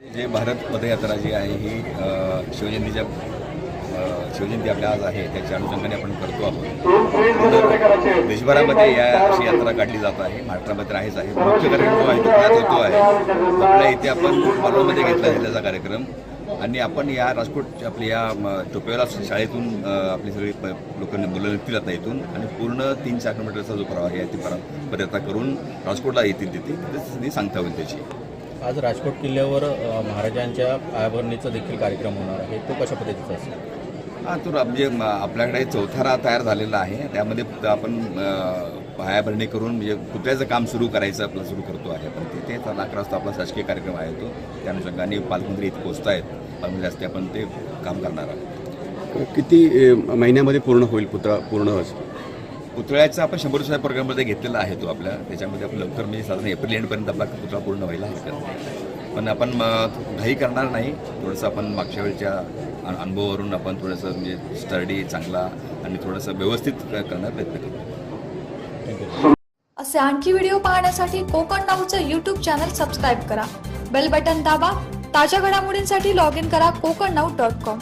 जे भारत पदयात्रा जी आहे ही शिवजयंतीच्या शिवजयंती आपल्या आज आहे त्याच्या अनुषंगाने आपण करतो आहोत. देशभरामध्ये या अशी यात्रा काढली जात आहे महाराष्ट्रामध्ये आहेच आहे मुख्य कार्यक्रम जो आहे तो पुण्यात होतो आहे. आपल्या इथे आपण मालवणमध्ये घेतला त्याचा कार्यक्रम. आणि आपण या राजकोट आपल्या या टोपेला शाळेतून आपली सगळी प- लोकांनी मुलं निघतील आता इथून आणि पूर्ण तीन चार किलोमीटरचा जो प्रवाह आहे ती परा- पदयात्रा करून राजकोटला येतील तिथे तिथे सांगता होईल त्याची. आज राजकोट किल्ल्यावर महाराजांच्या पायाभरणीचा देखील कार्यक्रम होणार आहे. तो कशा पद्धतीचा असेल? हा तो म्हणजे आपल्याकडे चौथारा तयार झालेला आहे. त्यामध्ये आपण पायाभरणी करून म्हणजे पुतळ्याचं काम सुरू करायचं आपलं सुरू करतो आहे पण तिथे तर अकरा वाजता आपला शासकीय कार्यक्रम आहे तो. त्या अनुषंगाने पालकमंत्री इथे पोहोचत आहेत. पालकमंत्री असते आपण ते काम करणार आहोत. किती महिन्यामध्ये पूर्ण होईल पुतळा पूर्ण? पुतळ्याचा आपण शंभर दिवसाच्या प्रोग्राममध्ये घेतलेला आहे तो आपल्या. त्याच्यामध्ये आपण लवकर म्हणजे साधारण एप्रिल एंडपर्यंत आपला पुतळा पूर्ण व्हायला हरकत पण आपण घाई करणार नाही. थोडंसं आपण मागच्या वेळच्या अनुभवावरून आपण थोडंसं म्हणजे स्टडी चांगला आणि थोडंसं व्यवस्थित करण्याचा प्रयत्न करू थँक्यू असे आणखी व्हिडिओ पाहण्यासाठी कोकण नाऊचं यूट्यूब चॅनल सबस्क्राईब करा. बेल बटन दाबा. ताज्या घडामोडींसाठी लॉग इन करा कोकण नाऊ डॉट कॉम